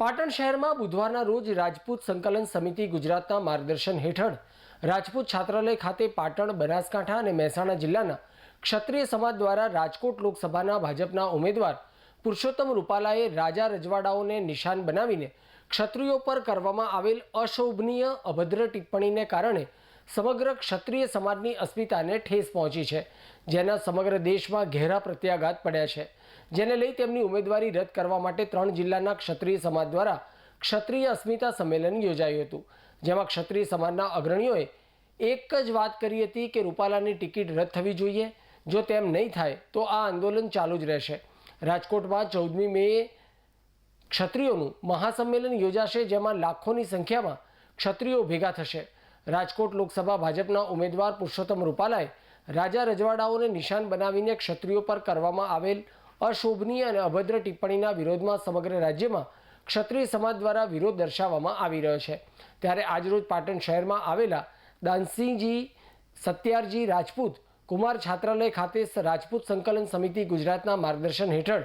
પાટણ શહેરમાં બુધવારના રોજ રાજપૂત સંકલન સમિતિ ગુજરાતના માર્ગદર્શન હેઠળ રાજપૂત છાત્રાલય ખાતે પાટણ, બનાસકાંઠા અને મહેસાણા જિલ્લાના ક્ષત્રિય સમાજ દ્વારા રાજકોટ લોકસભાના ભાજપના ઉમેદવાર પુરુષોત્તમ રૂપાલાએ રાજા રજવાડાઓને નિશાન બનાવીને ક્ષત્રિયો પર કરવામાં આવેલ અશોભનીય અભદ્ર ટિપ્પણીને કારણે સમગ્ર ક્ષત્રિય સમાજની અસ્મિતાને ઠેસ પહોંચી છે, જેના સમગ્ર દેશમાં ઘેરા પ્રત્યાઘાત પડ્યા છે. જેને લઈ તેમની ઉમેદવારી રદ કરવા માટે ત્રણ જિલ્લાના ક્ષત્રિય સમાજ દ્વારા ક્ષત્રિય અસ્મિતા સંમેલન યોજાયું હતું, જેમાં ક્ષત્રિય સમાજના અગ્રણીઓએ એક જ વાત કરી હતી કે રૂપાલાની ટિકિટ રદ થવી જોઈએ. જો તેમ નહીં થાય, તો આ આંદોલન ચાલુ જ રહેશે. રાજકોટમાં ચૌદમી મેએ ક્ષત્રિયોનું મહાસંમેલન યોજાશે, જેમાં લાખોની સંખ્યામાં ક્ષત્રિયો ભેગા થશે. રાજકોટ લોકસભા ભાજપના ઉમેદવાર પુરુષોત્તમ રૂપાલાએ રાજા રજવાડાઓને નિશાન બનાવીને ક્ષત્રિયો પર કરવામાં આવેલ અશોભનીય અને અભદ્ર ટિપ્પણીના વિરોધમાં સમગ્ર રાજ્યમાં ક્ષત્રિય સમાજ દ્વારા વિરોધ દર્શાવવામાં આવી રહ્યો છે. ત્યારે આજરોજ પાટણ શહેરમાં આવેલા દાનસિંહજી સત્યારજી રાજપૂત કુમાર છાત્રાલય ખાતે રાજપૂત સંકલન સમિતિ ગુજરાતના માર્ગદર્શન હેઠળ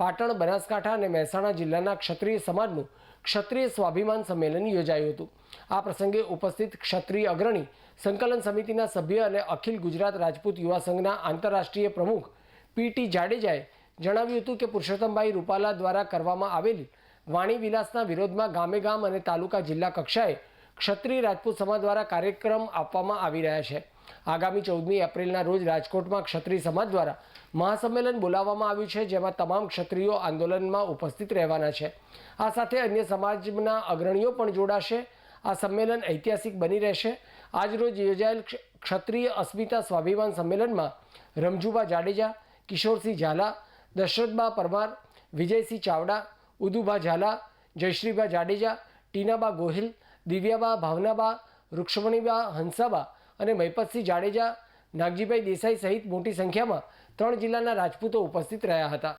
પાટણ, બનાસકાંઠા અને મહેસાણા જિલ્લાના ક્ષત્રિય સમાજનું ક્ષત્રિય સ્વાભિમાન સંમેલન યોજાયું હતું. આ પ્રસંગે ઉપસ્થિત ક્ષત્રિય અગ્રણી, સંકલન સમિતિના સભ્ય અને અખિલ ગુજરાત રાજપૂત યુવા સંઘના આંતરરાષ્ટ્રીય પ્રમુખ પીટી જાડેજાએ જણાવ્યું હતું કે પુરુષોત્તમભાઈ રૂપાલા દ્વારા કરવામાં આવેલ વાણી વિલાસના વિરોધમાં ગામે ગામ અને તાલુકા જિલ્લા કક્ષાએ ક્ષત્રિય રાજપૂત સમાજ દ્વારા કાર્યક્રમ આપવામાં આવી રહ્યા છે. આગામી ચૌદમી એપ્રિલના રોજ રાજકોટમાં ક્ષત્રિય સમાજ દ્વારા મહાસંમેલન બોલાવવામાં આવ્યું છે, જેમાં તમામ ક્ષત્રિયો આંદોલનમાં ઉપસ્થિત રહેવાના છે. આ સાથે અન્ય સમાજના અગ્રણીઓ પણ જોડાશે. આ સંમેલન ઐતિહાસિક બની રહેશે. આજરોજ યોજાયેલ ક્ષત્રિય અસ્મિતા સ્વાભિમાન સંમેલનમાં રમજુબા જાડેજા, કિશોરસિંહ ઝાલા, દશરથબા પરમાર, વિજયસિંહ ચાવડા, ઉદુભા ઝાલા જયશ્રીબા જાડેજા, ટીનાબા ગોહિલ, દિવ્યાબા ભાવનાબા, રૂક્ષ્મણીબા હંસાબા અને મહિપતસિંહ જાડેજા, નાગજીભાઈ દેસાઈ સહિત મોટી સંખ્યામાં ત્રણ જિલ્લાના રાજપૂતો ઉપસ્થિત રહ્યા હતા.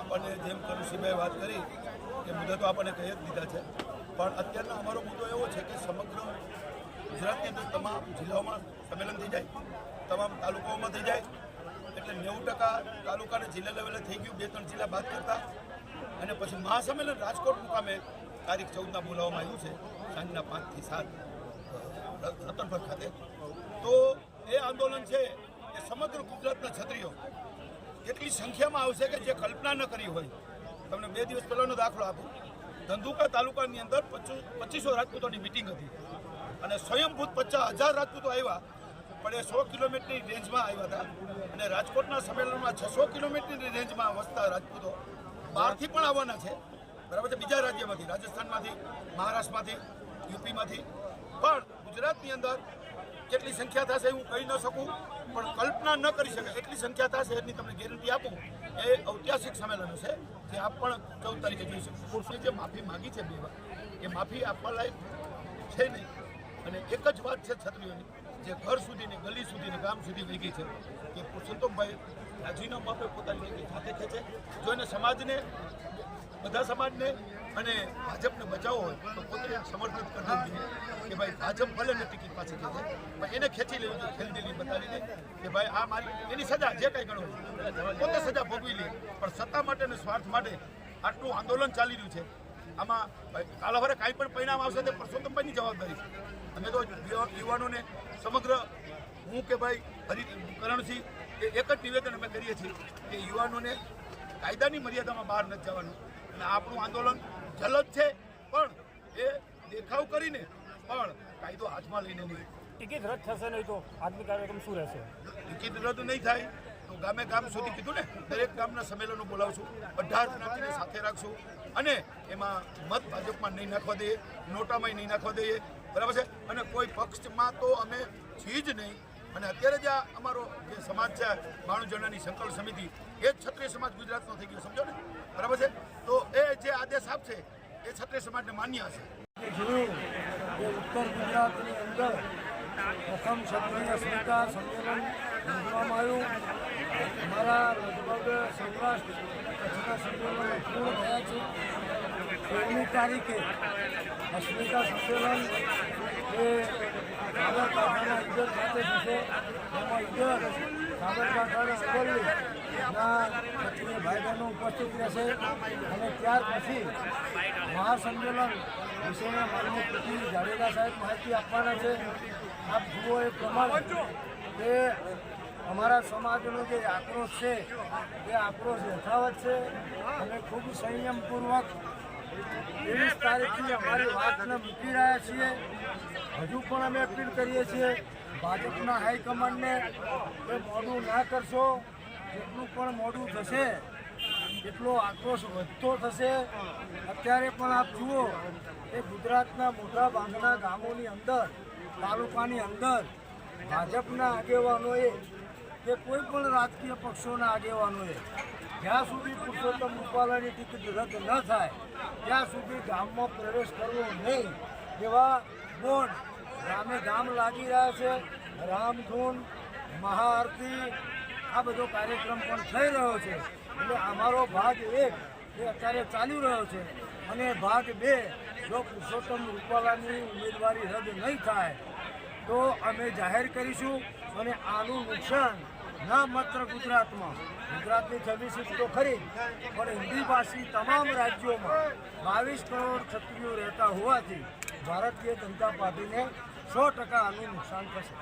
આપણને જેમ કરુશીભાઈ વાત કરી કે મુદ્દા તો આપણને કહી જ દીધા છે. પણ અત્યારનો અમારો મુદ્દો એવો છે કે સમગ્ર ગુજરાતની અંદર તમામ જિલ્લાઓમાં સંમેલન થઈ જાય, તમામ તાલુકાઓમાં થઈ જાય. એટલે નેવું ટકા તાલુકાને જિલ્લા લેવલે થઈ ગયું, બે ત્રણ જિલ્લા બાદ કરતા. અને પછી મહાસંમેલન રાજકોટ મુકામે તારીખ ચૌદના બોલાવવામાં આવ્યું છે સાંજના પાંચથી સાત રતનભર ખાતે. તો એ આંદોલન છે એ સમગ્ર ગુજરાતના છત્રીઓ એટલી સંખ્યામાં આવશે કે જે કલ્પના ન કરી હોય. તમને બે દિવસ પહેલાંનો દાખલો આપું. ધંધુકા તાલુકાની અંદર પચીસો રાજપૂતોની મિટિંગ હતી. અને સ્વયંભૂત પચાસ હજાર રાજપૂતો આવ્યા, પણ એ સો કિલોમીટરની રેન્જમાં આવ્યા હતા. અને રાજકોટના સંમેલનમાં છસો કિલોમીટરની રેન્જમાં વસતા રાજપૂતો બહારથી પણ આવવાના છે. બરાબર છે? બીજા રાજ્યમાંથી, રાજસ્થાનમાંથી, મહારાષ્ટ્રમાંથી, યુપીમાંથી. પણ ગુજરાતની અંદર કેટલી સંખ્યા થશે હું કહી ન શકું, પણ કલ્પના ન કરી શકે એટલી સંખ્યા થશે એની તમને ગેરંટી આપું, એ ઐતિહાસિક સંમેલન છે જે આપ પણ ચૌદ તારીખે જોઈ શકો. પુરુષે જે માફી માગી છે બે વાર, એ માફી આપવા લાયક છે નહીં. અને એક જ વાત છે છત્રીઓની, જે ઘર સુધીની, ગલી સુધીની, ગામ સુધી લઈ ગઈ છે, કે પુરુષોત્તમભાઈ રાજીનામું આપે પોતાની નીતિ જાતે ખેંચે. જો એને સમાજને, બધા સમાજને અને ભાજપને બચાવવો હોય, તો પોતે સમર્પિત કરી દેવું જોઈએ કે ભાઈ ભાજપ ભલે ને ટિકિટ પાસે ખેંચે, પણ એને ખેંચી લેવું જોઈએ ખેલદિલી બતાવીને કે ભાઈ આ મારી, એની સજા જે કાંઈ ગણો પોતે સજા ભોગવી લે. પણ સત્તા માટે અને સ્વાર્થ માટે આટલું આંદોલન ચાલી રહ્યું છે. આમાં ભાઈ કાલાવારે કાંઈ પણ પરિણામ આવશે તે પરસોત્તમભાઈની જવાબદારી છે. અમે તો યુવા- યુવાનોને સમગ્ર હું કે ભાઈ હરિ કરણસિંહ એ એક જ નિવેદન અમે કરીએ છીએ કે યુવાનોને કાયદાની મર્યાદામાં બહાર નથી જવાનું. અને આપણું આંદોલન જલદ છે પણ એ દેખાવ કરીને પણ કાયદો હાથમાં લઈને નહીં. ટિકિટ રદ થશે નહીં તો આજની કાર્યક્રમ શું રહેશે? ટિકિટ રદ નહીં થાય તો ગામે ગામ સુધી કીધું ને દરેક ગામના સંમેલનો બોલાવશું બધા જ્ઞાતિને સાથે રાખશું અને એમાં મત ભાજપમાં નહીં નાખવા દઈએ નોટામાં નહીં નાખવા દઈએ. બરાબર છે? અને કોઈ પક્ષમાં તો અમે છીએ જ નહીં. અને અત્યારે જે અમારો જે સમાજ છે, બાણું જણાની સંકલ્પ સમિતિ, એ જ ક્ષત્રિય સમાજ ગુજરાતનો થઈ ગયો, સમજો ને? બરાબર છે? તો એ જે આદેશ આપશે, એ ક્ષત્રિય સમાજને માન્ય હશે. ઉત્તર ગુજરાતની અંદર પ્રથમ ક્ષત્રિય સ્વીકાર સંમેલન યોજવામાં આવ્યું. અમારા લગભગ સૌરાષ્ટ્ર કચ્છના સંમેલનો પૂર્ણ થયા છે. તેરમી તારીખે અસ્મિતા સંમેલન એ ઈડર ખાતે થશે. એમાં ઉદ્યોગ સાબરકાંઠા અને અરવલ્લી ના ભાઈ બહેનો ઉપસ્થિત રહેશે. અને ત્યાર પછી મહાસંમેલન વિશેના માનનીય પૃથ્વી જાડેજા સાહેબ માહિતી આપવાના છે. આપ જુઓ એ પ્રમાણે કે અમારા સમાજનો જે આક્રોશ છે, એ આક્રોશ યથાવત છે અને ખૂબ સંયમપૂર્વક ત્રેવીસ તારીખથી અમારી વાતને મૂકી રહ્યા છીએ. હજુ પણ અમે અપીલ કરીએ છીએ ભાજપના હાઈકમાન્ડને કે મોડું ના કરશો, જેટલું પણ મોડું થશે, એટલો આક્રોશ વધતો થશે. અત્યારે પણ આપ જુઓ કે ગુજરાતના મોટા ભાગના ગામોની અંદર, તાલુકાની અંદર ભાજપના આગેવાનોએ કે કોઈ પણ રાજકીય પક્ષોના આગેવાનોએ જ્યાં સુધી પુરુષોત્તમ રૂપાલાની ટિકિટ રદ ન થાય, ત્યાં સુધી ગામમાં પ્રવેશ કરવો નહીં, એવા બોર્ડ ગામે ગામ લાગી રહ્યા છે. રામધૂન મહાઆરતી, આ બધો કાર્યક્રમ પણ થઈ રહ્યો છે. એટલે અમારો ભાગ એક, એ અત્યારે ચાલી રહ્યો છે. અને ભાગ બે, જો પુરુષોત્તમ રૂપાલાની ઉમેદવારી રદ નહીં થાય, તો અમે જાહેર કરીશું અને આનું નુકસાન ના માત્ર ગુજરાતમાં, ગુજરાતની છવ્વીસ તો ખરી પણ હિન્દી ભાષી તમામ રાજ્યોમાં બાવીસ કરોડ ક્ષત્રિયો રહેતા હોવાથી ભારતીય જનતા પાર્ટીને સો ટકા આનું નુકસાન થશે.